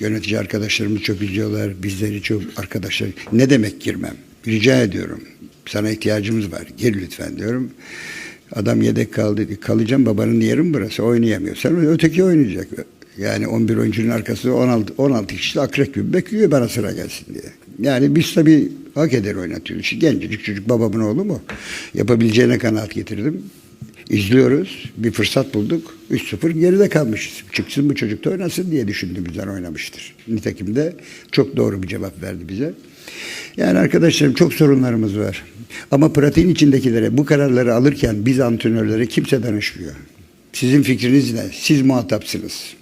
Yönetici arkadaşlarımız çok üzüyorlar. Bizleri çok arkadaşlar. Ne demek girmem? Rica ediyorum. Sana ihtiyacımız var. Gir lütfen diyorum. Adam yedek kaldı. Kalacağım babanın yeri mi burası? Oynayamıyorsan öteki oynayacak. Yani 11 oyuncunun arkasında 16, 16 kişi akrep gibi bekliyor bana sıra gelsin diye. Yani biz tabii hak eder oynatıyoruz. Gencecik çocuk babamın oğlu mu? Yapabileceğine kanaat getirdim. İzliyoruz. Bir fırsat bulduk. 3-0 geride kalmışız. Çıksın bu çocuk da oynasın diye düşündüğümüzden oynamıştır. Nitekim de çok doğru bir cevap verdi bize. Yani arkadaşlarım çok sorunlarımız var. Ama pratiğin içindekilere bu kararları alırken biz antrenörlere kimse danışmıyor. Sizin fikriniz ne? Siz muhatapsınız.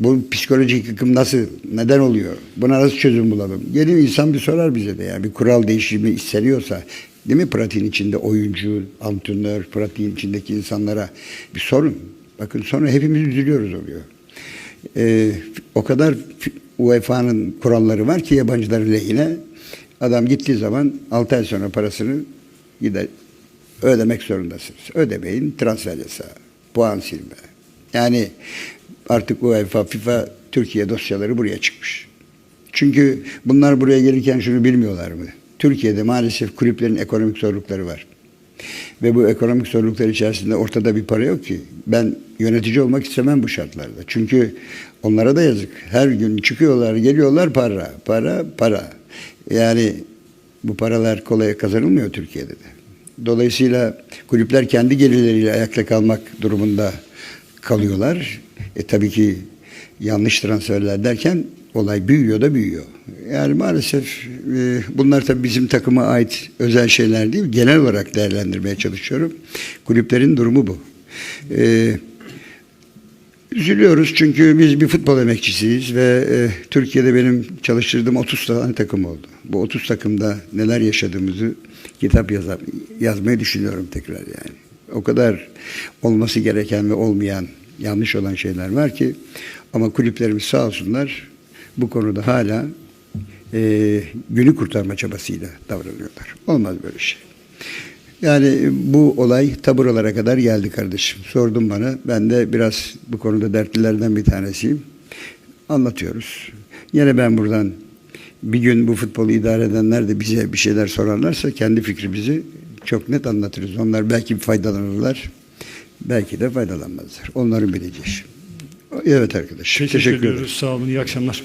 Bu psikolojik yıkım nasıl, neden oluyor? Buna nasıl çözüm bulalım? Gelin insan bir sorar bize de yani bir kural değişimi isteniyorsa değil mi pratiğin içinde oyuncu, antrenör, pratiğin içindeki insanlara bir sorun. Bakın sonra hepimiz üzülüyoruz oluyor. Ee, o kadar UEFA'nın kuralları var ki yabancıların lehine adam gittiği zaman 6 ay sonra parasını gider ödemek zorundasınız. Ödemeyin transfer yasağı, puan silme. Yani artık UEFA, FIFA, Türkiye dosyaları buraya çıkmış. Çünkü bunlar buraya gelirken şunu bilmiyorlar mı? Türkiye'de maalesef kulüplerin ekonomik zorlukları var. Ve bu ekonomik zorluklar içerisinde ortada bir para yok ki. Ben yönetici olmak istemem bu şartlarda. Çünkü onlara da yazık. Her gün çıkıyorlar, geliyorlar para, para, para. Yani bu paralar kolay kazanılmıyor Türkiye'de de. Dolayısıyla kulüpler kendi gelirleriyle ayakta kalmak durumunda kalıyorlar. E tabii ki yanlış transferler derken olay büyüyor da büyüyor. Yani maalesef e, bunlar tabii bizim takıma ait özel şeyler değil. Genel olarak değerlendirmeye çalışıyorum. Kulüplerin durumu bu. E, üzülüyoruz çünkü biz bir futbol emekçisiyiz ve e, Türkiye'de benim çalıştırdığım 30 tane takım oldu. Bu 30 takımda neler yaşadığımızı kitap yazar, yazmayı düşünüyorum tekrar yani. O kadar olması gereken ve olmayan yanlış olan şeyler var ki ama kulüplerimiz sağ olsunlar bu konuda hala e, günü kurtarma çabasıyla davranıyorlar. Olmaz böyle şey. Yani bu olay taburalara kadar geldi kardeşim. Sordun bana. Ben de biraz bu konuda dertlilerden bir tanesiyim. Anlatıyoruz. Yine ben buradan bir gün bu futbolu idare edenler de bize bir şeyler sorarlarsa kendi fikrimizi çok net anlatırız. Onlar belki faydalanırlar. Belki de faydalanmazlar. Onların bileceği iş. Evet arkadaş. Teşekkür, ediyoruz. Sağ olun. İyi akşamlar.